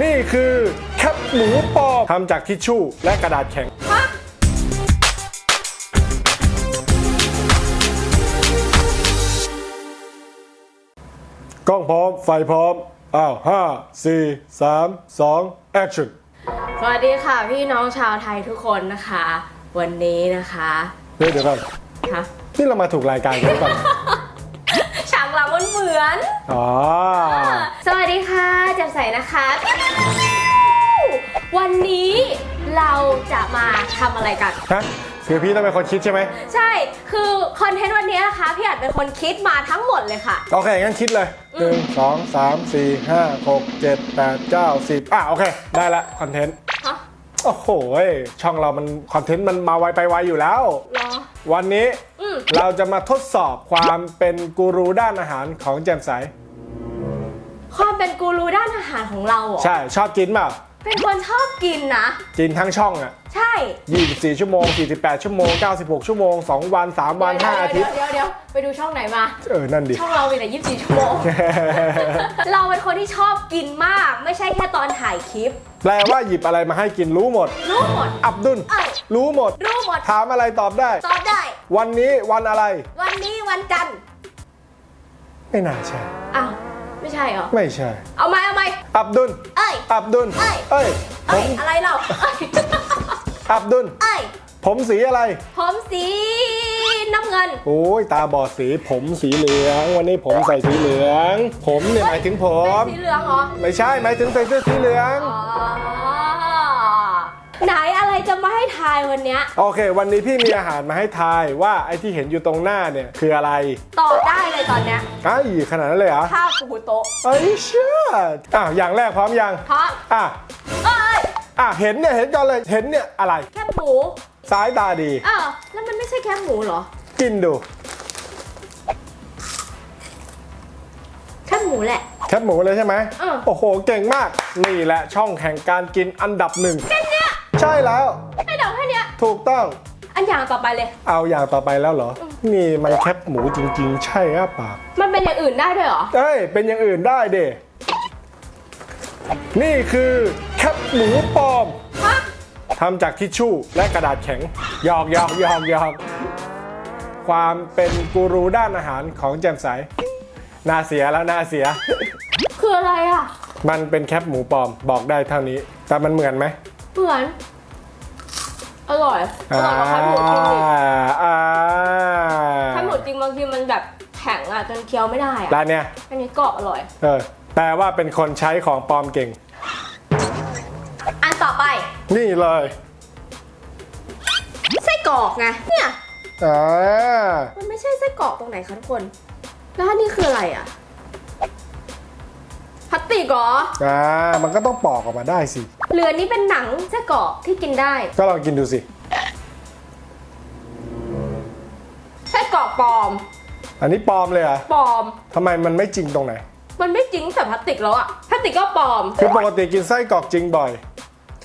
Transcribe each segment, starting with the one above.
นี่คือแคปหมูปลอมทำจากทิชชู่และกระดาษแข็งฮะกล้องพร้อม ไฟพร้อม อ้าวห้าสี่สามสองแอคชั่นสวัสดีค่ะ พี่น้องชาวไทยทุกคนนะคะ วันนี้นะคะเฮ้ยเดี๋ยวก่อนฮะนี่เรามาถูกรายการกันหรือเปล่า ฉากหลังมันเหมือน อ๋อ นะคะวันนี้เราจะมาทำอะไรกัน ฮะคือพี่ต้องเป็นคนคิดใช่ไหมใช่ คือคอนเทนต์วันนี้นะคะพี่อาจเป็นคนคิดมาทั้งหมดเลยค่ะ โอเคงั้นคิดเลยหนึ่งสองสามสี่ห้าหกเจ็ดแปดเก้าสิบอะโอเค ได้ละคอนเทนต์ฮะ โอ้โหยช่องเรามันคอนเทนต์มันมาไวไปไวอยู่แล้วรอ วันนี้อืม เราจะมาทดสอบความเป็นกูรูด้านอาหารของแจ่มใส ความเป็นกูรูด้านอาหารของเราเหรอใช่ ชอบกินเปล่าเป็นคนชอบกินนะ กินทั้งช่องอะใช่24 ชั่วโมง 48 ชั่วโมง 96 ชั่วโมง 2 วัน 3 วัน 5 อาทิตย์เดี๋ยวเดี๋ยวไปดูช่องไหนมา เออ นั่นดิ ช่องเรามีแต่24 ชั่วโมง เราเป็นคนที่ชอบกินมาก ไม่ใช่แค่ตอนถ่ายคลิป แปลว่าหยิบอะไรมาให้กินรู้หมด รู้หมด อับดุล เอ้ย รู้หมด รู้หมด ถามอะไรตอบได้ ตอบได้ วันนี้วันอะไร วันนี้วันจันทร์ไม่น่าใช่ อ้าว ไม่ใช่เหรอ ไม่ใช่ เอาไหมเอาไหมอับดุล เอ้ย อับดุล เอ้ย เอ้ย ผเอ้ย มอะไรเราเอ้ยอับดุล เอ้ย ผมสีอะไร ผมสีน้ำเงิน โอ้ยตาบอดสีผมสีเหลือง วันนี้ผมใส่สีเหลือง ผมเนี่ยหมายถึงผเป็นมสีเหลืองเหรอ ไม่ใช่หมายถึงใส่เสื้อสีเหลือง อ๋อ ไหนอะ ไรจะมาให้ทายวันเนี้ย โอเค วันนี้พี่มีอาหารมาให้ทายว่าไอ้ที่เห็นอยู่ตรงหน้าเนี่ยคืออะไรตอบได้เลยตอนเนี้ยไอ้ายขนาดนั้นเลยเหรอข้าวปูโต๊ะเอ้ยเชื่ออะอย่างแรกพร้อมยังเพราะอะเอ้ยอะเห็นเนี่ยเห็นก่อนเลยเห็นเนี่ยอะไรแคบหมูซ้ายตาดี เออแล้วมันไม่ใช่แคบหมูเหรอกินดูแคบหมูแหละ แคบหมูเลยใช่ไหมเออ โอ้โหเก่งมาก นี่แหละช่องแข่งการกินอันดับหนึ่ง ใช่แล้ว ให้เดาแค่เนี้ย ถูกต้อง อันอย่างต่อไปเลย เอาอย่างต่อไปแล้วเหรอ นี่มันแคบหมูจริง ๆ ใช่หรือเปล่ามันเป็นอย่างอื่นได้ด้วยเหรอ เอ้ย เป็นอย่างอื่นได้เดนี่คือแคบหมูปลอมฮะ ทำจากทิชชู่และกระดาษแข็งหยอกหยอกหยอกหยอกความเป็นกูรูด้านอาหารของแจ่มใสน่าเสียแล้วน่าเสีย คืออะไรอะ มันเป็นแคปหมูปลอมบอกได้เท่านี้ แต่มันเหมือนไหม เหมือน อร่อยอร่อยกว่าแคบหมูจริงดิอ่าแคบหมูจริงบางทีมันแบบแข็งอะจนเคี้ยวไม่ได้อะร้านเนี้ยอันนี้กรอบอร่อย เออแปลว่าเป็นคนใช้ของปลอมเก่ง อันต่อไป นี่เลยไส้กรอกไงเนี่ยอ่ามันไม่ใช่ไส้กรอกตรงไหนคะทุกคน แล้วอันนี้คืออะไรอะ พลาสติกเหรอ อ่ามันก็ต้องปอกออกมาได้สิ เหลือนี้เป็นหนังไส้กรอกที่กินได้ก็ลองกินดูสิ ไส้กรอกปลอมอันนี้ปลอมเลยเหรอะปลอม ทำไมมันไม่จริงตรงไหน มันไม่จริงแต่พลาสติกแล้วอะพลาสติกก็ปลอม คือปกติกินไส้กรอกจริงบ่อย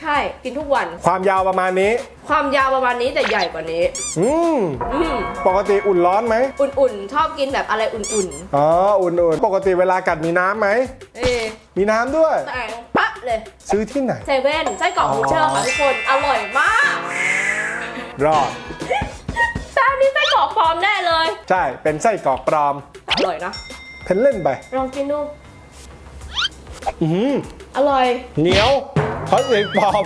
ใช่กินทุกวัน ความยาวประมาณนี้ ความยาวประมาณนี้แต่ใหญ่กว่านี้ อืมอืมปกติอุ่นร้อนไหมอุ่นๆ ชอบกินแบบอะไรอุ่นอ๋ออุ่นๆปกติเวลากัดมีน้ำไหมๆ เอ๊ะมีน้ำด้วย แต่งปะเลยซื้อที่ไหน เซเว่นไส้กรอกหมูเชื่อค่ะทุกคน อร่อยมากรอดแต่อันนี้ไส้กรอกปลอมแน่เลย ใช่เป็นไส้กรอกปลอมแต่อร่อยนะ เพนเล่นไปลองกินดู อือหืออร่อย เหนียวเพราะเอกปลอม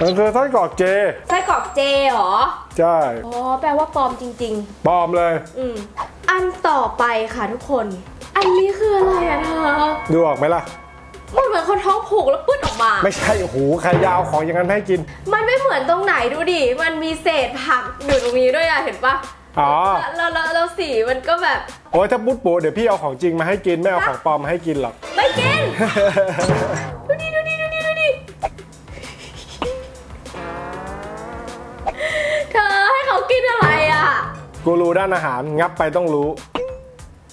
มันคือไส้กรอกเจ ไส้กรอกเจเหรอ ใช่ อ๋อ แปลว่าปลอมจริง ปลอมเลย ๆ อืม อันต่อไปค่ะทุกคน อันนี้คืออะไรอะเธอดูออกไหมล่ะ มันเหมือนคนท้องผูกแล้วปื้ดออกมา ไม่ใช่ โอ้โห ใครยาวของอย่างนั้นให้กิน มันไม่เหมือนตรงไหนดูดิ มันมีเศษผักอยู่ตรงนี้ด้วยอะเห็นปะอ๋อ แล้วแล้วแล้วสีมันก็แบบ โอ้ยถ้าปุ๊ดปูเดี๋ยวพี่เอาของจริงมาให้กิน ไม่เอาของปลอมมาให้กินหรอก ไม่กิน กูรู้ด้านอาหารงับไปต้องรู้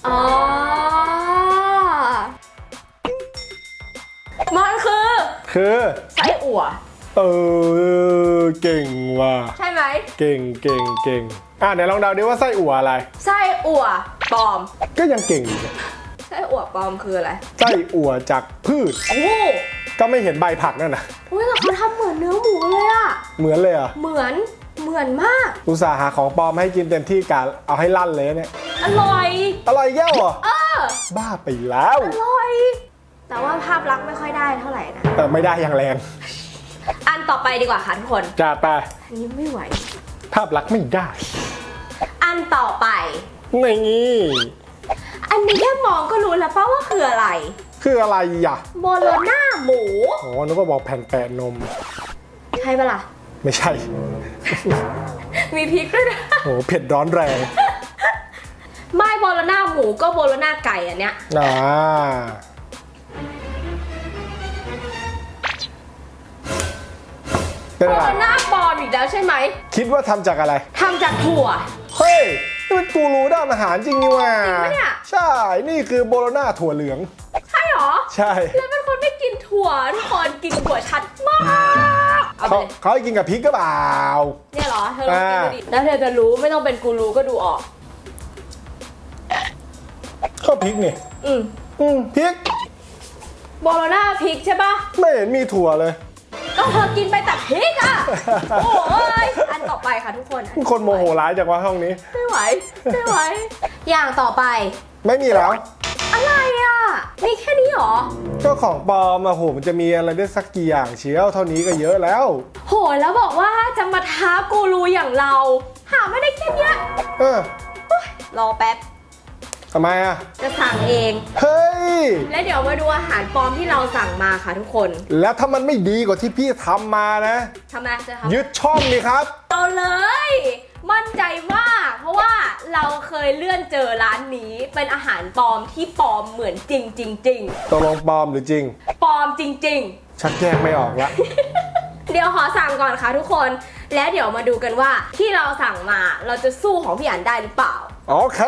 อ๋อ มันคือคือ ไส้อั่ว เออ เก่งว่ะ ใช่ไหม เก่งเก่งเก่งอะไหนลองเดาดิว่าไส้อั่วอะไร ไส้อั่วปลอม ก็ยังเก่งอยู่เนี่ยไส้อั่วปลอมคืออะไร ไส้อั่วจากพืช โอ้โหก็ไม่เห็นใบผักนั่นนะอุ้ยแต่เขาทำเหมือนเนื้อหมูเลยอะเหมือนเลยเหรอะ เหมือน เหมือนมาก อุตส่าห์หาของปลอมให้กินเต็มที่กะเอาให้ลั่นเลยเนี่ย อร่อย อร่อยแย่วเหรอ เออ บ้าไปแล้ว อร่อย แต่ว่าภาพลักษณ์ไม่ค่อยได้เท่าไหร่นะ แต่ไม่ได้อย่างแรง อันต่อไปดีกว่าค่ะทุกคนจัดไปอันนี้ไม่ไหว ภาพลักษณ์ไม่ได้ อันต่อไป นี่อันนี้แค่มองก็รู้แล้วป่าว่าคืออะไร คืออะไรอะโบโลน่าหมู อ๋อนึกว่าบอกแผ่นแปะนม ใช่ปะล่ะ ไม่ใช่ มีพริกด้วยนะโอ้เผ็ดร้อนแรงไม่โบโลน่าหมูก็โบโลน่าไก่อันเนี้ย อ่าเป็นโบอะไร โลน่าปลอมอีกแล้วใช่ไหมคิดว่าทำจากอะไร ทำจากถั่ว เฮ้ย นี่มันกูรู้ด้านอาหารจริงนี่หว่าจริงปะเนี่ย ใช่ นี่คือโบโลน่าถั่วเหลือง ใช่หรอ ใช่ แล้วเป็นคนไม่กินถั่วทุกคนกินถั่วชัดมาก เอาไปเขาเลยเขาให้กินกับพริกก็เปล่า เนี่ยเหรอเธอลองกินดูดิแล้วเธอจะรู้ไม่ต้องเป็นกูรูก็ดูออก ก็พริกนี่ อืมอืมพริก โบโลน่าพริกใช่ปะไม่เห็นมีถั่วเลย ก็เธอกินไปแต่พริกอะ โอ้ยอันต่อไปค่ะทุกคนอัคนโมโหร้ายจากว่าห้องนี้ ไม่ไหวไม่ไหว อย่างต่อไป ไม่มีแล้ว อะไรอะ มีแค่นี้เหรอ ก็ของปลอมอะโหมันจะมีอะไรได้สักกี่อย่างเชียวเท่านี้ก็เยอะแล้ว โหแล้วบอกว่าจะมาท้ากูรูอย่างเรา หาไม่ได้แค่เนี้ยเออรอแป๊บ ทำไมอะจะสั่งเอง เฮ้ย และเดี๋ยวมาดูอาหารปลอมที่เราสั่งมาค่ะทุกคนแล้วถ้ามันไม่ดีกว่าที่พี่ทำมานะ ทำไมจะทำยึดช่องนี่ครับ เอาเลย มั่นใจมากเพราะว่าเราเคยเลื่อนเจอร้านนี้ เป็นอาหารปลอมที่ปลอมเหมือนจริงจริงจริงตกลงปลอมหรือจริง ปลอมจริงๆชักแยกไม่ออกละเดี๋ยวขอสั่งก่อนค่ะทุกคน แล้วเดี๋ยวมาดูกันว่าที่เราสั่งมาเราจะสู้ของพี่อันได้หรือเปล่า โอเค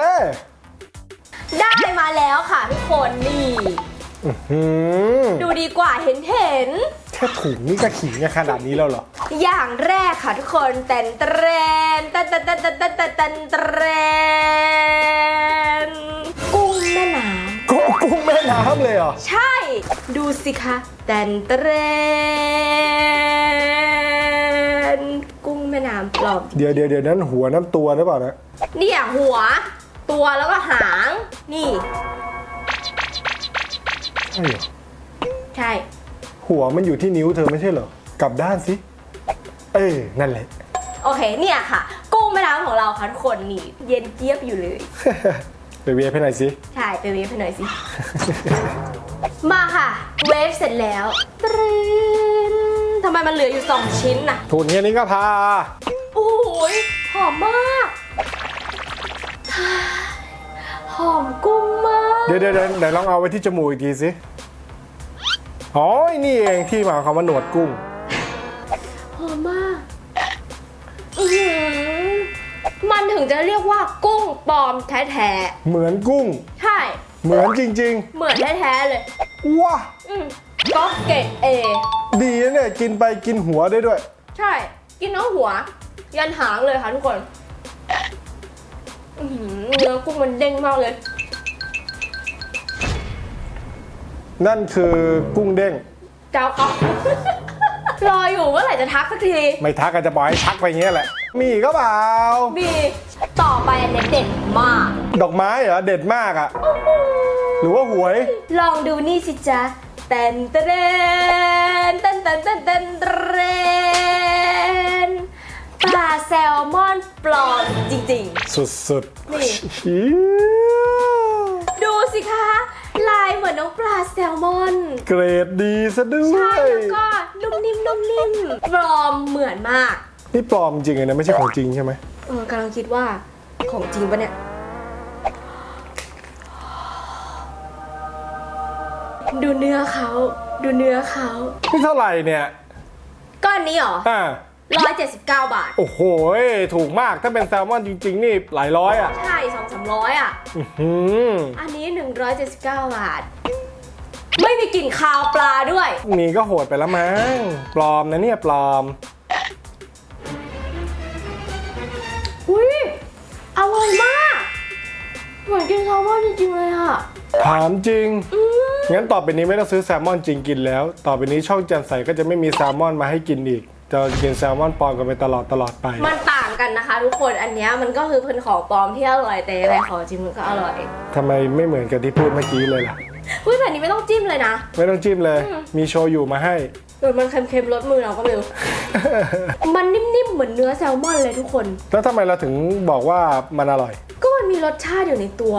ได้มาแล้วค่ะทุกคนนี่หืม ดูดีกว่าเห็นเห็น แค่ถุงนี่ก็ขิงกันขนาดนี้แล้วเหรอ อย่างแรกค่ะทุกคนแตนเตรนแตนแตนแตนแตนแตนแตนแตนเตรนกุ้งแม่น้กุ้งกุ้งแม่น้ำเลยเหรอำใช่ ดูสิคะแตนเตรนกุ้งแม่น้ำปลอมเดี๋ยวเดี๋ยวเดี๋ยวนั้นหัวน้ำตัวหรือเปล่านะเนี่ยหัว ตัวแล้วก็หาง นี่ ใช่เหรอใช่ หัวมันอยู่ที่นิ้วเธอไม่ใช่เหรอกลับด้านสิเอ้ยนั่นแหละ โอเค เนี่ยค่ะ กุ้งแม่น้ำของเราค่ะทุกคนนี่ เย็นเจี๊ยบอยู่เลย ไปเวียให้หน่อยสิใช่ไปเวฟให้หน่อยสิ มาค่ะ เวฟเสร็จแล้วตรึนทำไมมันเหลืออยู่ 2 ชิ้นน่ะถุนแค่นี้ก็พา โอ้ยหอมมาก หอมกุ้งมาก เดี๋ยวเดี๋ยวเดี๋ยวเดี๋ยวลองเอาไว้ที่จมูกอีกทีสิอ๋อนี่เองที่มาของคำว่าหนวดกุ้ง หอมมากอื้อหือมันถึงจะเรียกว่ากุ้งปลอมแท้เหมือนกุ้ง ๆ ใช่ เหมือนจริงเหมือนแท้ๆเลย ๆว้าอืมก็เกรดเอ ดีนะเนี่ยกินไปกินหัวได้ด้วย ใช่ กินน้องหัว ยันหางเลยค่ะทุกคนอื้อหือเนื้อกุ้งมันเด้งมากเลย นั่นคือกุ้งเด้งเจ้าครับรออยู่เมื่อไหร่จะทักสักทีไม่ทักก็จะปล่อยให้ทักไปอย่างเงี้ยแหละ มีอีกก็เปล่ามีต่อไปอันเนี้ยเด็ดมาก ดอกไม้เหรอเด็ดมากอะหรือว่าหวย ลองดูนี่สิจ๊ะเต้นเต้นเต้นเต้นเต้นเต้นเต้นปลาแซลมอนปลอมจริงสุดๆนี่เชี่ นน้องปลาแซลมอน เกรดดีซะด้วใช่ยแล้วก็นุ่มนิ่มนุ่มนิ่มปลอมเหมือนมาก นี่ปลอมจริงเลยนะไม่ใช่ของจริงใช่ไหมเออกำลังคิดว่าของจริงปะเนี่ย ดูเนื้อเขา ดูเนื้อเขา นี่เท่าไหร่เนี่ย ก้อนนี้เหรอ อ่า ร้อยเจ็ดสิบเก้าบาท โอ้โห ถูกมากถ้าเป็นแซลมอนจริง ๆ นี่หลายร้อยอะใช่สองสามร้อยอะ อื้อหืออันนี้ 179 บาท ไม่มีกลิ่นคาวปลาด้วยมีก็โหดไปแล้วมั้งปลอมนะเนี่ยปลอม อุ้ยอร่อยมาก เหมือนกินแซลมอนจริงๆเลยอะ ถามจริงงั้นต่อไปนี้ไม่ต้องซื้อแซลมอนจริงกินแล้ว ต่อไปนี้ช่องแจันใสก็จะไม่มีแซลมอนมาให้กินอีก จะกินแซลมอนปลอมกันไปตลอดตลอดไป มันต่างกันนะคะ ทุกคนอันเนี้ยมันก็คือเป็นของปลอมที่อร่อยแต่อะไรของจริงมันก็อร่อยทำไมไม่เหมือนกับที่พูดเมื่อกี้เลยล่ะอุ้ยแต่อันนี้ไม่ต้องจิ้มเลยนะ ไม่ต้องจิ้มเลย มีโชยุมาให้เออมันเค็มๆรสมือเราก็ไม่รู้ มันนิ่มๆเหมือนเนื้อแซลมอนเลยทุกคน แล้วทำไมเราถึงบอกว่ามันอร่อย ก็มันมีรสชาติอยู่ในตัว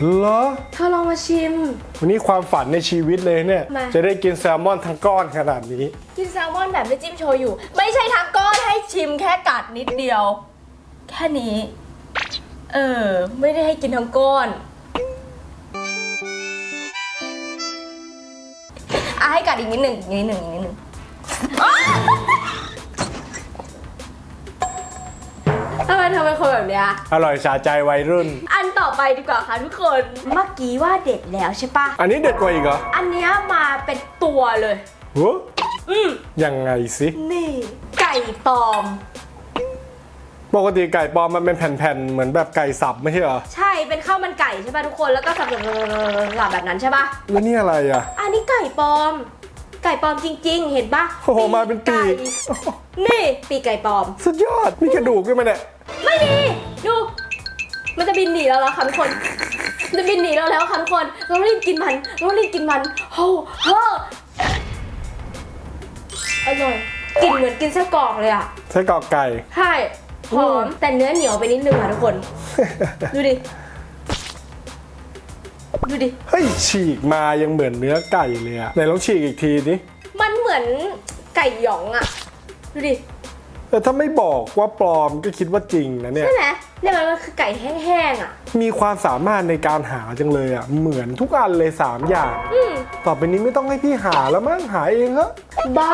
เหรอ เธอลองมาชิม วันนี้ความฝันในชีวิตเลยเนี่ย มา จะได้กินแซลมอนทั้งก้อนขนาดนี้ กินแซลมอนแบบไม่จิ้มโชยุไม่ใช่ทั้งก้อนให้ชิมแค่กัดนิดเดียว แค่นี้ เออ ไม่ได้ให้กินทั้งก้อนอะให้กัดอีกนิดหนึ่งอีกนิดหนึ่งอีกนิดหนึ่งอ้า ทำไมเธอเป็นคนแบบเนี้ย อร่อยสาใจวัยรุ่น อันต่อไปดีกว่าค่ะทุกคน เมื่อกี้ว่าเด็ดแล้วใช่ปะ อันนี้เด็ดกว่าอีกเหรออันเนี้ยมาเป็นตัวเลยหัวอืมยังไงสิ นี่ ไก่ปลอม ปกติไก่ปลอมมันเป็นแผ่นๆ เหมือนแบบไก่สับไม่ใช่เหรอ ใช่ เป็นข้าวมันไก่ใช่ป่ะทุกคน แล้วก็สับๆๆๆแบบนั้นใช่ป่ะแล้วนี่อะไรอะ อันนี้ไก่ปลอม ไก่ปลอมจริง ๆ เห็นป่ะโอ้โหมาเป็นปีก ไนี่ ปีกไก่ปลอม สุดยอด มีกระดูกด้วยมันเนี่ย ไม่มีดู มันจะบินหนีเราแล้วค่ะทุกคนมันจะบินหนีเราแล้วค่ะทุกคนเรารีบกินมันเรารีบกินมันโฮ้โฮ้อร่อยกินเหมือนกินไส้กรอกเลยอะไส้กรอกไก่ ใช่หอมแต่เนื้อเหนียวไปนิดนึงค่ะทุกคน ดูดิ ดูดิ เฮ้ยฉีกมายังเหมือนเนื้อไก่เลยอะไหนลองฉีกอีกทีดิมันเหมือนไก่หยองอะดูดิ แต่ถ้าไม่บอกว่าปลอมก็คิดว่าจริงนะเนี่ย ใช่ไหมเนี่ยมันมันคือไก่แห้งๆอะ มีความสามารถในการหาจังเลยอะเหมือนทุกอันเลยสามอย่างอืมต่อไปนี้ไม่ต้องให้พี่หาแล้วมั้งหาเองเหอะบ้า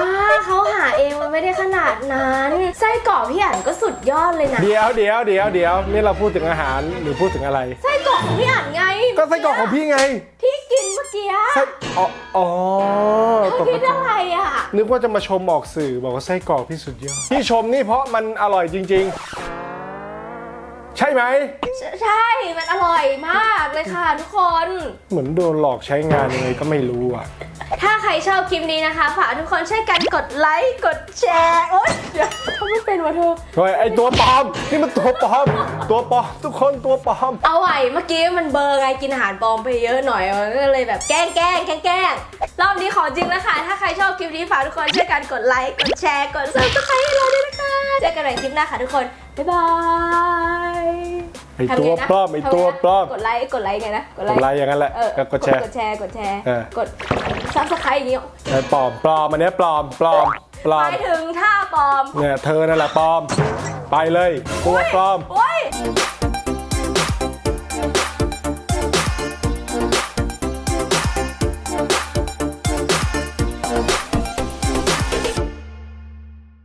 เขาหาเองมันไม่ได้ขนาดนั้นไส้กรอกพี่อ่านก็สุดยอดเลยนะเดี๋ยวเดี๋ยวเดี๋ยวเดี๋ยวนี่เราพูดถึงอาหารหรือพูดถึงอะไร ไส้กรอกของพี่อ่านไง ก็ไส้กรอกของพี่ไง ที่กินเมื่อกี้อะไส้อ๋ออ๋อตกคิดใจอะไรอะนึกว่าจะมาชมออกสื่อบอกว่าไส้กรอกพี่สุดยอดที่ชมนี่เพราะมันอร่อยจริง ๆ ใช่ไหมใช่ใช่ มันอร่อยมากเลยค่ะทุกคน เหมือนโดนหลอกใช้งานยังไงก็ไม่รู้อะ ถ้าใครชอบคลิปนี้นะคะ ฝากทุกคนช่วยกันกดไลค์ กดแชร์ โอ๊ยเดี๋ยวทำไม่เป็นวะเธอ เฮ้ยไอตัวปลอมนี่มันตัวปลอม ตัวปลอมทุกคนตัวปลอม เอาไหวเมื่อกี้มันเบลอร์ไงกินอาหารปลอมไปเยอะหน่อยมันก็เลยแบบแกล้งแกล้งแกล้งแกล้งรอบนี้ของจริงแล้วค่ะ ถ้าใครชอบคลิปนี้ฝากทุกคนช่วยกันกดไลค์ กดแชร์ กดซับสไครต์ให้เราด้วยนะคะ เจอกันใหม่คลิปหน้าค่ะทุกคนบ๊ายบายไอตัวปลอมไอตัวปลอมกดไลค์กดไลค์ไงนะกดไลค์อย่างนั้นแหละเออแล้วกดแชร์กดแชร์กดแชร์เออกดซับสไครต์อย่างงี้ไอปลอมปลอมอันเนี้ยปลอมปลอมปลอหมมายถึงท่าปลอมเนี่ยเธอนั่นแหละปลอม ไปเลยตัวปลอมโอ้ย